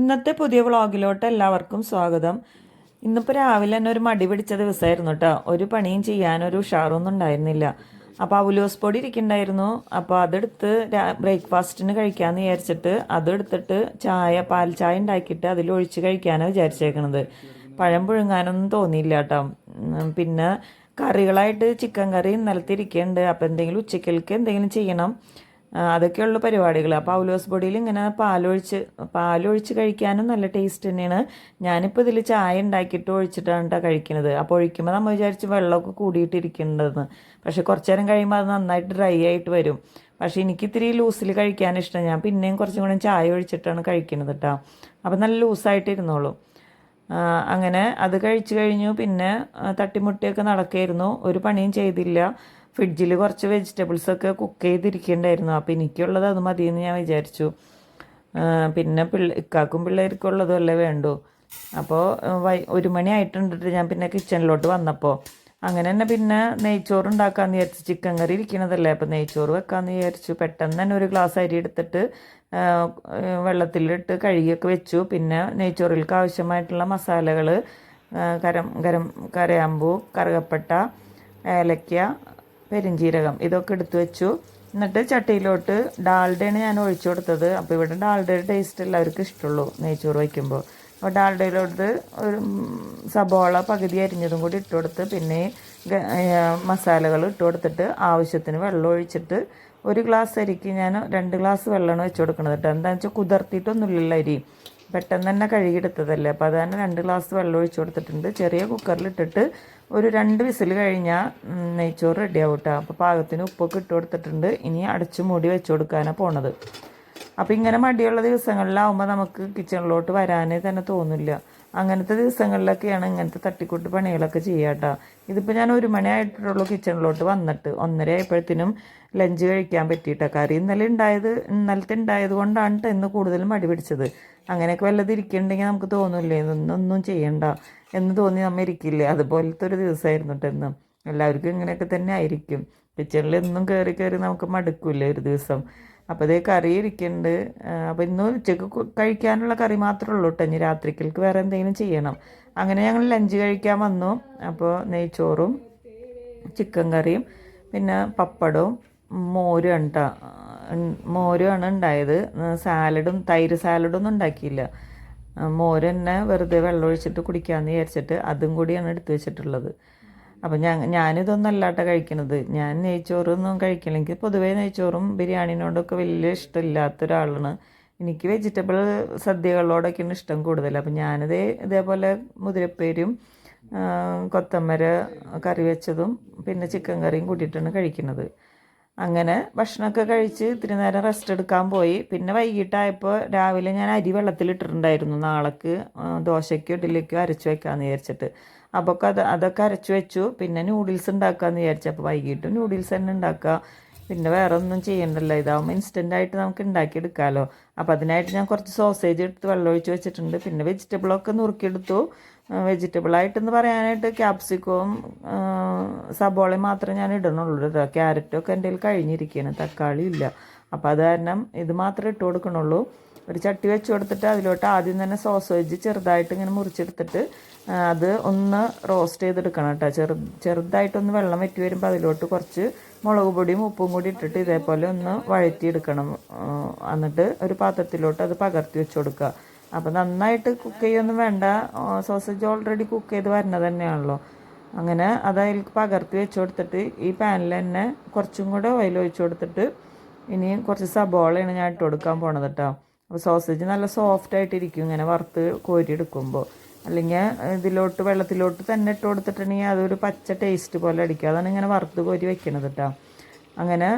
ഇന്നത്തെ പുതിയ വ്ളോഗിലോട്ട് എല്ലാവർക്കും സ്വാഗതം. ഇന്നിപ്പോൾ രാവിലെ തന്നെ ഒരു മടി പിടിച്ച ദിവസമായിരുന്നു കേട്ടോ ഒരു പണിയും ചെയ്യാൻ ഒരു ഉഷാറൊന്നും ഉണ്ടായിരുന്നില്ല. അപ്പോൾ അവലോസ് പൊടി ഇരിക്കുന്നുണ്ടായിരുന്നു. അപ്പോൾ അതെടുത്ത് ബ്രേക്ക്ഫാസ്റ്റിന് കഴിക്കാമെന്ന് വിചാരിച്ചിട്ട് അതെടുത്തിട്ട് ചായ പാൽ ചായ ഉണ്ടാക്കിയിട്ട് അതിലൊഴിച്ച് കഴിക്കാനാണ് വിചാരിച്ചേക്കണത്. പഴം പുഴുങ്ങാനൊന്നും തോന്നിയില്ല കേട്ടോ പിന്നെ കറികളായിട്ട് ചിക്കൻ കറി ഇന്നലത്തെ ഇരിക്കുന്നുണ്ട് അപ്പോൾ എന്തെങ്കിലും ഉച്ചക്കൽക്ക് എന്തെങ്കിലും ചെയ്യണം. അതൊക്കെയുള്ള പരിപാടികൾ അപ്പോൾ ഔലോസ് പൊടിയിൽ ഇങ്ങനെ പാലൊഴിച്ച് പാലൊഴിച്ച് കഴിക്കാനും നല്ല ടേസ്റ്റ് തന്നെയാണ്. ഞാനിപ്പോൾ ഇതിൽ ചായ ഉണ്ടാക്കിയിട്ട് ഒഴിച്ചിട്ടാണ് കേട്ടോ കഴിക്കുന്നത് അപ്പോൾ ഒഴിക്കുമ്പോൾ നമ്മൾ വിചാരിച്ച് വെള്ളമൊക്കെ കൂടിയിട്ടിരിക്കേണ്ടതെന്ന് പക്ഷേ കുറച്ച് നേരം കഴിയുമ്പോൾ അത് നന്നായിട്ട് ഡ്രൈ ആയിട്ട് വരും. പക്ഷേ എനിക്ക് ഇത്തിരി ലൂസിൽ കഴിക്കാൻ ഇഷ്ടം. ഞാൻ പിന്നെയും കുറച്ചും കൂടെ ചായ ഒഴിച്ചിട്ടാണ് കഴിക്കുന്നത് കേട്ടോ അപ്പോൾ നല്ല ലൂസായിട്ട് ഇരുന്നോളൂ അങ്ങനെ അത് കഴിച്ചു കഴിഞ്ഞു. പിന്നെ തട്ടിമുട്ടിയൊക്കെ നടക്കായിരുന്നു. ഒരു പണിയും ചെയ്തില്ല. ഫ്രിഡ്ജിൽ കുറച്ച് വെജിറ്റബിൾസൊക്കെ കുക്ക് ചെയ്തിരിക്കണ്ടായിരുന്നു. അപ്പോൾ എനിക്കുള്ളത് അത് മതിയെന്ന് ഞാൻ വിചാരിച്ചു. പിന്നെ പിള്ള ഇക്കാക്കും പിള്ളേർക്കും ഉള്ളതും അല്ലേ വേണ്ടു? അപ്പോൾ വൈ ഒരു മണി ആയിട്ടുണ്ട് ഞാൻ പിന്നെ കിച്ചണിലോട്ട് വന്നപ്പോൾ അങ്ങനെ തന്നെ പിന്നെ നെയ്ച്ചോറ് ഉണ്ടാക്കാമെന്ന് വിചാരിച്ചു ചിക്കൻ കറി ഇരിക്കണതല്ലേ? അപ്പോൾ നെയ്ച്ചോറ് വെക്കാമെന്ന് വിചാരിച്ചു. പെട്ടെന്ന് തന്നെ ഒരു ഗ്ലാസ് അരി എടുത്തിട്ട് വെള്ളത്തിലിട്ട് കഴുകിയൊക്കെ വെച്ചു. പിന്നെ നെയ്ച്ചോറിലേക്ക് ആവശ്യമായിട്ടുള്ള മസാലകൾ കരം കരം കരയാമ്പൂ കറുകപ്പട്ട ഏലക്ക പെരിഞ്ചീരകം ഇതൊക്കെ എടുത്തു വെച്ചു. എന്നിട്ട് ചട്ടിയിലോട്ട് ഡാൽഡയാണ് ഞാൻ ഒഴിച്ചു കൊടുത്തത്. അപ്പോൾ ഇവിടെ ഡാൽഡയുടെ ടേസ്റ്റ് എല്ലാവർക്കും ഇഷ്ടമുള്ളൂ നെയ്ച്ചോറ് വയ്ക്കുമ്പോൾ. അപ്പോൾ ഡാൽഡയിലോട്ട് ഒരു സബോള പകുതി അരിഞ്ഞതും കൂടി ഇട്ട് കൊടുത്ത് പിന്നെ മസാലകൾ ഇട്ട് കൊടുത്തിട്ട് ആവശ്യത്തിന് വെള്ളം ഒഴിച്ചിട്ട് ഒരു ഗ്ലാസ് അരിക്ക് ഞാൻ രണ്ട് ഗ്ലാസ് വെള്ളമാണ് വെച്ച് കൊടുക്കുന്നത് കേട്ടോ. എന്താണെന്ന് വെച്ചാൽ കുതിർത്തിയിട്ടൊന്നുമില്ലല്ലോ അരി. പെട്ടെന്ന് തന്നെ കഴുകിയെടുത്തതല്ലേ? അപ്പോൾ അത് തന്നെ രണ്ട് ഗ്ലാസ് വെള്ളം ഒഴിച്ചു കൊടുത്തിട്ടുണ്ട്. ചെറിയ കുക്കറിലിട്ടിട്ട് ഒരു രണ്ട് വിസിൽ കഴിഞ്ഞാൽ നെയ്ച്ചോറ് റെഡിയാവും കേട്ടോ അപ്പോൾ പാകത്തിന് ഉപ്പൊക്കെ ഇട്ട് കൊടുത്തിട്ടുണ്ട്. ഇനി അടച്ച് മൂടി വെച്ച് കൊടുക്കാനാണ് പോണത്. അപ്പോൾ ഇങ്ങനെ മടിയുള്ള ദിവസങ്ങളിലാവുമ്പോൾ നമുക്ക് കിച്ചണിലോട്ട് വരാനേ തന്നെ തോന്നില്ല. അങ്ങനത്തെ ദിവസങ്ങളിലൊക്കെയാണ് ഇങ്ങനത്തെ തട്ടിക്കൂട്ട് പണികളൊക്കെ ചെയ്യാട്ടോ. ഇതിപ്പോൾ ഞാൻ ഒരു മണിയായിട്ടുള്ള കിച്ചണിലോട്ട് വന്നിട്ട്. ഒന്നര ആയപ്പോഴത്തേനും ലഞ്ച് കഴിക്കാൻ പറ്റിയിട്ടോ. കറി ഇന്നലെ ഉണ്ടായത് ഇന്നലത്തെ ഉണ്ടായത് കൊണ്ടാണ് ഇന്ന് കൂടുതൽ മടി പിടിച്ചത്. അങ്ങനെയൊക്കെ വല്ലതും ഇരിക്കുന്നുണ്ടെങ്കിൽ നമുക്ക് തോന്നില്ലേ? ഇന്നൊന്നും ചെയ്യണ്ട. എന്ന് തോന്നി നമ്മൾ ഇരിക്കില്ലേ? അതുപോലത്തെ ഒരു ദിവസമായിരുന്നു കേട്ടോ എല്ലാവർക്കും ഇങ്ങനെയൊക്കെ തന്നെ ആയിരിക്കും. കിച്ചണിൽ എന്നും കയറി കയറി നമുക്ക് മടുക്കില്ലേ ഒരു ദിവസം? അപ്പോൾ അതേ കറി ഇരിക്കുന്നുണ്ട് അപ്പോൾ ഇന്ന് ഉച്ചയ്ക്ക് കഴിക്കാനുള്ള കറി മാത്രമേ ഉള്ളൂ കേട്ടോ ഇനി രാത്രിക്കൽക്ക് വേറെ എന്തെങ്കിലും ചെയ്യണം. അങ്ങനെ ഞങ്ങൾ ലഞ്ച് കഴിക്കാൻ വന്നു. അപ്പോൾ നെയ്ച്ചോറും ചിക്കൻ കറിയും പിന്നെ പപ്പടവും മോരും കേട്ടോ മോരുമാണ് ഉണ്ടായത്. സാലഡും തൈര് സാലഡൊന്നും ഉണ്ടാക്കിയില്ല. മോര് തന്നെ വെറുതെ വെള്ളം ഒഴിച്ചിട്ട് കുടിക്കാമെന്ന് വിചാരിച്ചിട്ട് അതും കൂടിയാണ് എടുത്തു വെച്ചിട്ടുള്ളത്. അപ്പം ഞാൻ ഞാനിതൊന്നും അല്ലാട്ട കഴിക്കണത്. ഞാൻ നെയ്ച്ചോറൊന്നും കഴിക്കില്ല. എനിക്ക് പൊതുവേ നെയ്ച്ചോറും ബിരിയാണിനോടൊക്കെ വലിയ ഇഷ്ടമില്ലാത്ത ഒരാളാണ് എനിക്ക് വെജിറ്റബിൾ സദ്യകളോടൊക്കെയാണ് ഇഷ്ടം കൂടുതൽ. അപ്പം ഞാനിത് ഇതേപോലെ മുതിരപ്പേരും കൊത്തമര കറി വെച്ചതും പിന്നെ ചിക്കൻ കറിയും കൂട്ടിയിട്ടാണ് കഴിക്കുന്നത് അങ്ങനെ ഭക്ഷണമൊക്കെ കഴിച്ച് ഇത്തിരി നേരം റെസ്റ്റ് എടുക്കാൻ പോയി. പിന്നെ വൈകിട്ടായപ്പോൾ രാവിലെ ഞാൻ അരി വെള്ളത്തിലിട്ടിട്ടുണ്ടായിരുന്നു നാളേക്ക്. ദോശയ്ക്കോ ഇഡ്ഡലിക്കോ അരച്ച് വെക്കാമെന്ന് വിചാരിച്ചിട്ട്. അപ്പോൾ അത് അതൊക്കെ അരച്ച് വെച്ചു. പിന്നെ നൂഡിൽസ് ഉണ്ടാക്കാമെന്ന് വിചാരിച്ചു. അപ്പോൾ വൈകിട്ടും നൂഡിൽസ് തന്നെ ഉണ്ടാക്കുക. പിന്നെ വേറെ ഒന്നും ചെയ്യണ്ടല്ലോ. ഇതാവുമ്പോൾ ഇൻസ്റ്റന്റ് ആയിട്ട് നമുക്ക് ഉണ്ടാക്കിയെടുക്കാമല്ലോ അപ്പോൾ അതിനായിട്ട് ഞാൻ കുറച്ച് സോസേജ് എടുത്ത് വെള്ളമൊഴിച്ച് വെച്ചിട്ടുണ്ട്. പിന്നെ വെജിറ്റബിളൊക്കെ നുറുക്കിയെടുത്തു. വെജിറ്റബിളായിട്ടെന്ന് പറയാനായിട്ട് ക്യാപ്സിക്കവും സബോളയും മാത്രമേ ഞാൻ ഇടണുള്ളൂ കേട്ടോ. ക്യാരറ്റൊക്കെ എന്റെ കയ്യിൽ കഴിഞ്ഞിരിക്കുകയാണ്. തക്കാളി ഇല്ല. അപ്പോൾ അത് കാരണം ഇത് മാത്രമേ ഇട്ട് കൊടുക്കണുള്ളൂ. ഒരു ചട്ടി വെച്ച് കൊടുത്തിട്ട് അതിലോട്ട് ആദ്യം തന്നെ സോസേജ് ചെറുതായിട്ട് ഇങ്ങനെ മുറിച്ചെടുത്തിട്ട് അത് ഒന്ന് റോസ്റ്റ് ചെയ്തെടുക്കണം കേട്ടോ. ചെറു ചെറുതായിട്ടൊന്ന് വെള്ളം വറ്റി വരുമ്പോൾ അതിലോട്ട് കുറച്ച് മുളക് പൊടിയും ഉപ്പും കൂടി ഇട്ടിട്ട് ഇതേപോലെ ഒന്ന് വഴറ്റിയെടുക്കണം. എന്നിട്ട് ഒരു പാത്രത്തിലോട്ട് അത് പകർത്തി വെച്ച് കൊടുക്കുക. അപ്പോൾ നന്നായിട്ട് കുക്ക് ചെയ്യൊന്നും വേണ്ട. സോസേജ് ഓൾറെഡി കുക്ക് ചെയ്ത് വരുന്നത് തന്നെയാണല്ലോ. അങ്ങനെ അത് അതിൽ പകർത്തി വെച്ച് കൊടുത്തിട്ട് ഈ പാനിൽ തന്നെ കുറച്ചും കൂടെ ഓയിൽ ഒഴിച്ചു കൊടുത്തിട്ട് ഇനി കുറച്ച് സബോളയാണ് ഞാൻ ഇട്ട് കൊടുക്കാൻ പോണത് കേട്ടോ. അപ്പോൾ സോസേജ് നല്ല സോഫ്റ്റ് ആയിട്ടിരിക്കും. ഇങ്ങനെ വറുത്ത് കോരി എടുക്കുമ്പോൾ അല്ലെങ്കിൽ ഇതിലോട്ട് വെള്ളത്തിലോട്ട് തന്നെ ഇട്ട് കൊടുത്തിട്ടുണ്ടെങ്കിൽ അതൊരു പച്ച ടേസ്റ്റ് പോലെ അടിക്കും. അതാണ് ഇങ്ങനെ വറുത്ത് കോരി വെക്കണത് കേട്ടോ അങ്ങനെ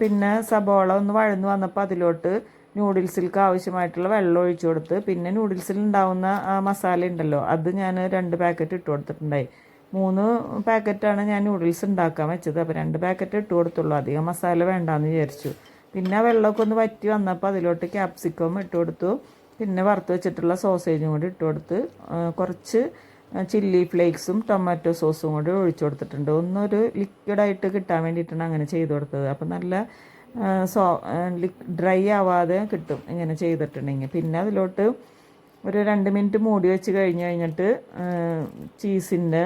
പിന്നെ സബോള ഒന്ന് വഴന്ന് വന്നപ്പോൾ അതിലോട്ട് നൂഡിൽസിൽക്ക് ആവശ്യമായിട്ടുള്ള വെള്ളം ഒഴിച്ചു കൊടുത്ത്. പിന്നെ നൂഡിൽസിൽ ഉണ്ടാവുന്ന മസാല ഉണ്ടല്ലോ അത് ഞാൻ രണ്ട് പാക്കറ്റ് ഇട്ട് കൊടുത്തിട്ടുണ്ടായി. മൂന്ന് പാക്കറ്റാണ് ഞാൻ നൂഡിൽസ് ഉണ്ടാക്കാൻ വെച്ചത്. അപ്പോൾ രണ്ട് പാക്കറ്റ് ഇട്ട് കൊടുത്തുള്ളൂ. അധികം മസാല വേണ്ടാന്ന് വിചാരിച്ചു. പിന്നെ വെള്ളമൊക്കെ ഒന്ന് വറ്റി വന്നപ്പോൾ അതിലോട്ട് ക്യാപ്സിക്കം ഇട്ട് കൊടുത്തു. പിന്നെ വറുത്ത് വെച്ചിട്ടുള്ള സോസേജും കൂടി ഇട്ട് കൊടുത്ത് കുറച്ച് ചില്ലി ഫ്ലേക്സും ടൊമാറ്റോ സോസും കൂടി ഒഴിച്ചു കൊടുത്തിട്ടുണ്ട്. ഒന്നൊരു ലിക്വിഡായിട്ട് കിട്ടാൻ വേണ്ടിയിട്ടാണ് അങ്ങനെ ചെയ്ത് കൊടുത്തത്. അപ്പം നല്ല സോ ഡ്രൈ ആവാതെ കിട്ടും ഇങ്ങനെ ചെയ്തിട്ടുണ്ടെങ്കിൽ. പിന്നെ അതിലോട്ട് ഒരു രണ്ട് മിനിറ്റ് മൂടി വെച്ച് കഴിഞ്ഞ് കഴിഞ്ഞിട്ട് ചീസിന്റെ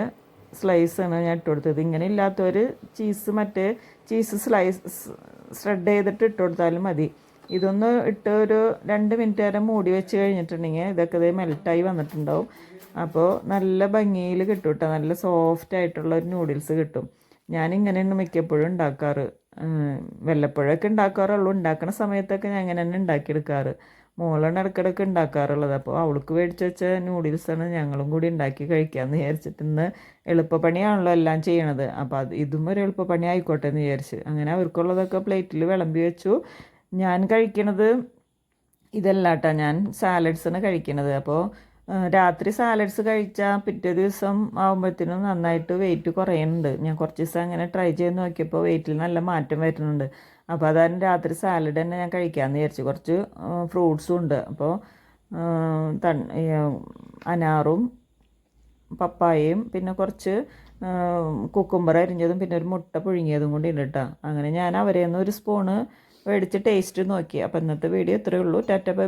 സ്ലൈസാണ് ഞാൻ ഇട്ട് കൊടുത്തത്. ഇങ്ങനെ ഇല്ലാത്തവർ ചീസ് മറ്റേ ചീസ് സ്ലൈസ് സ്പ്രെഡ് ചെയ്തിട്ട് ഇട്ട് കൊടുത്താലും മതി. ഇതൊന്ന് ഇട്ട് ഒരു രണ്ട് മിനിറ്റ് വരെ മൂടി വെച്ച് കഴിഞ്ഞിട്ടുണ്ടെങ്കിൽ ഇതൊക്കെ ഇതേ മെൽട്ടായി വന്നിട്ടുണ്ടാവും. അപ്പോൾ നല്ല ഭംഗിയിൽ കിട്ടും കേട്ടോ നല്ല സോഫ്റ്റ് ആയിട്ടുള്ള ഒരു നൂഡിൽസ് കിട്ടും. ഞാനിങ്ങനെയാണ് മിക്കപ്പോഴും ഉണ്ടാക്കാറ്. വല്ലപ്പോഴൊക്കെ ഉണ്ടാക്കാറുള്ളൂ. ഉണ്ടാക്കുന്ന സമയത്തൊക്കെ ഞാൻ അങ്ങനെ തന്നെ ഉണ്ടാക്കിയെടുക്കാറ്. മോളാണ് ഇടയ്ക്കിടയ്ക്ക് ഉണ്ടാക്കാറുള്ളത്. അപ്പോൾ അവൾക്ക് മേടിച്ച് വെച്ച നൂഡിൽസാണ് ഞങ്ങളും കൂടി ഉണ്ടാക്കി കഴിക്കാമെന്ന് വിചാരിച്ചിട്ട് ഇന്ന് എളുപ്പപ്പണിയാണല്ലോ എല്ലാം ചെയ്യണത്. അപ്പോൾ അത് ഇതും ഒരു എളുപ്പപ്പണി ആയിക്കോട്ടെ എന്ന് വിചാരിച്ച് അങ്ങനെ അവർക്കുള്ളതൊക്കെ പ്ലേറ്റിൽ വിളമ്പി വെച്ചു. ഞാൻ കഴിക്കണത് ഇതല്ല കേട്ടോ. ഞാൻ സാലഡ്സാണ് കഴിക്കണത്. അപ്പോൾ രാത്രി സാലഡ്സ് കഴിച്ചാൽ പിറ്റേ ദിവസം ആകുമ്പോഴത്തേനും നന്നായിട്ട് വെയിറ്റ് കുറയുന്നുണ്ട്. ഞാൻ കുറച്ച് ദിവസം അങ്ങനെ ട്രൈ ചെയ്ത് നോക്കിയപ്പോൾ വെയിറ്റിൽ നല്ല മാറ്റം വരുന്നുണ്ട്. അപ്പോൾ അതാണ് രാത്രി സാലഡ് തന്നെ ഞാൻ കഴിക്കാമെന്ന് വിചാരിച്ചു. കുറച്ച് ഫ്രൂട്ട്സും ഉണ്ട്. അപ്പോൾ അനാറും പപ്പായയും പിന്നെ കുറച്ച് കുക്കുംബർ അരിഞ്ഞതും പിന്നെ ഒരു മുട്ട പുഴുങ്ങിയതും കൂടി ഉണ്ട് കേട്ടോ അങ്ങനെ ഞാൻ അവരെ നിന്ന് ഒരു സ്പൂണ് മേടിച്ച് ടേസ്റ്റ് നോക്കി. അപ്പോൾ ഇന്നത്തെ വീഡിയോ ഇത്രയേ ഉള്ളൂ. Tata bye.